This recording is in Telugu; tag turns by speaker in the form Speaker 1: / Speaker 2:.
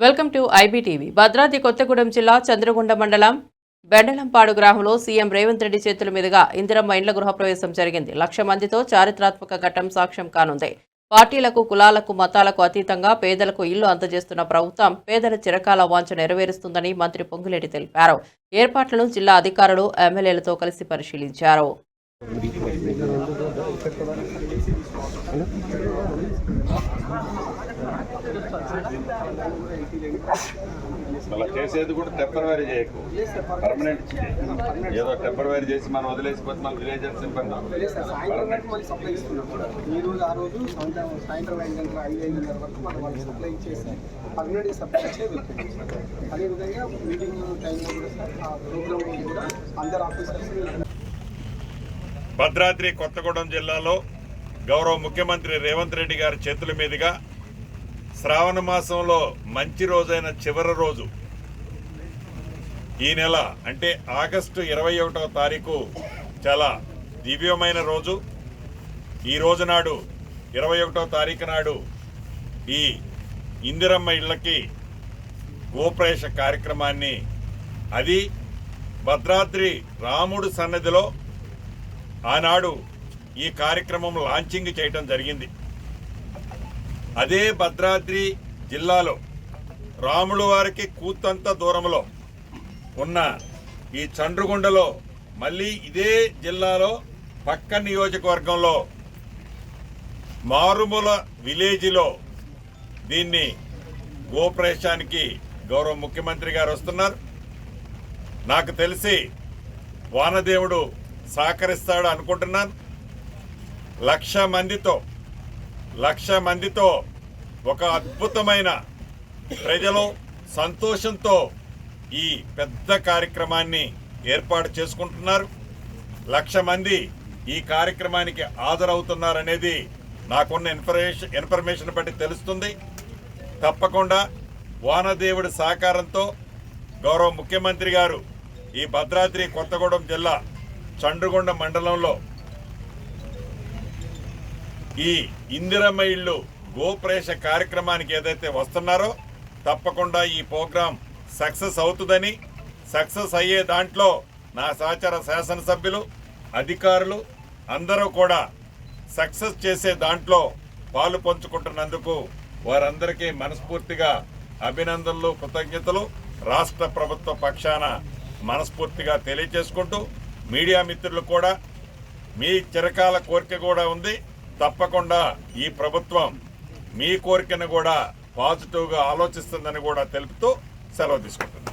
Speaker 1: Welcome to IBTV. Bhadradri Kothagudem జిల్లా చంద్రగుండ మండలం బెండలంపాడు గ్రామంలో సీఎం రేవంత్ రెడ్డి చేతుల మీదుగా ఇందిరమ్మ ఇండ్ల గృహప్రవేశం జరిగింది. లక్ష మందితో చారిత్రాత్మక ఘట్టం సాక్ష్యం కానుంది. పార్టీలకు కులాలకు మతాలకు అతీతంగా పేదలకు ఇల్లు అందజేస్తున్న ప్రభుత్వం పేదల చిరకాల వాంఛ నెరవేరుస్తుందని మంత్రి పొంగులేటి తెలిపారు. ఏర్పాట్లను జిల్లా అధికారులు ఎమ్మెల్యేలతో కలిసి పరిశీలించారు.
Speaker 2: అలా చేసేది కూడా టెంపరవరీ చేయకు. పర్మనెంట్ ఏదో టెంపరవరీ చేసి మనం వదిలేసిపోతే మనం విలేజర్స్
Speaker 3: సాయంత్రం సప్లై ఈ రోజు ఆ రోజు సాయంత్రం సాయంత్రం ఐదు గంటల ఐదు ఐదున్నర వరకు మనం వాళ్ళకి సప్లై చేసి పర్మనెంట్ సప్లై ఇచ్చే అదేవిధంగా మీటింగ్ టైంలో కూడా సార్ ఆ ప్రోగ్రామ్ కూడా అందరు ఆఫీసర్స్
Speaker 2: భద్రాద్రి కొత్తగూడెం జిల్లాలో గౌరవ ముఖ్యమంత్రి రేవంత్ రెడ్డి గారి చేతుల మీదుగా శ్రావణ మాసంలో మంచి రోజైన చివరి రోజు. ఈ నెల అంటే ఆగస్టు ఇరవై ఒకటవ తారీఖు చాలా దివ్యమైన రోజు. ఈ రోజు నాడు ఇరవై ఒకటవ తారీఖు నాడు ఈ ఇందిరమ్మ ఇళ్ళకి గోప్రవేశ కార్యక్రమాన్ని అది భద్రాద్రి రాముడు సన్నదిలో ఆనాడు ఈ కార్యక్రమం లాంచింగ్ చేయటం జరిగింది. అదే భద్రాద్రి జిల్లాలో రాముడు వారికి కూతంత దూరంలో ఉన్న ఈ చండ్రుగుండలో మళ్ళీ ఇదే జిల్లాలో పక్క నియోజకవర్గంలో మారుమూల విలేజ్లో దీన్ని గోప్రవేశానికి గౌరవ ముఖ్యమంత్రి గారు వస్తున్నారు. నాకు తెలిసి వానదేవుడు సహకరిస్తాడు అనుకుంటున్నాను లక్ష మందితో లక్ష మందితో ఒక అద్భుతమైన ప్రజలు సంతోషంతో ఈ పెద్ద కార్యక్రమాన్ని ఏర్పాటు చేసుకుంటున్నారు. లక్ష మంది ఈ కార్యక్రమానికి హాజరవుతున్నారనేది నాకున్న ఇన్ఫర్మేషన్ ఇన్ఫర్మేషన్ బట్టి తెలుస్తుంది. తప్పకుండా వానదేవుడి సహకారంతో గౌరవ ముఖ్యమంత్రి గారు ఈ భద్రాద్రి కొత్తగూడెం జిల్లా చండ్రుగొండ మండలంలో ఈ ఇందిరమ్మ ఇళ్ళు గోప్రేష కార్యక్రమానికి ఏదైతే వస్తున్నారో తప్పకుండా ఈ ప్రోగ్రాం సక్సెస్ అవుతుందని సక్సెస్ అయ్యే దాంట్లో నా సహచర శాసనసభ్యులు అధికారులు అందరూ కూడా సక్సెస్ చేసే దాంట్లో పాలు పంచుకుంటున్నందుకు వారందరికీ మనస్ఫూర్తిగా అభినందనలు కృతజ్ఞతలు. రాష్ట్ర ప్రభుత్వ పక్షాన మనస్ఫూర్తిగా తెలియజేసుకుంటూ మీడియా మిత్రులు కూడా మీ చిరకాల కోరిక కూడా ఉంది. తప్పకుండా ఈ ప్రభుత్వం మీ కోరికను కూడా పాజిటివ్గా ఆలోచిస్తుందని కూడా తెలుపుతూ సెలవు తీసుకుంటున్నాను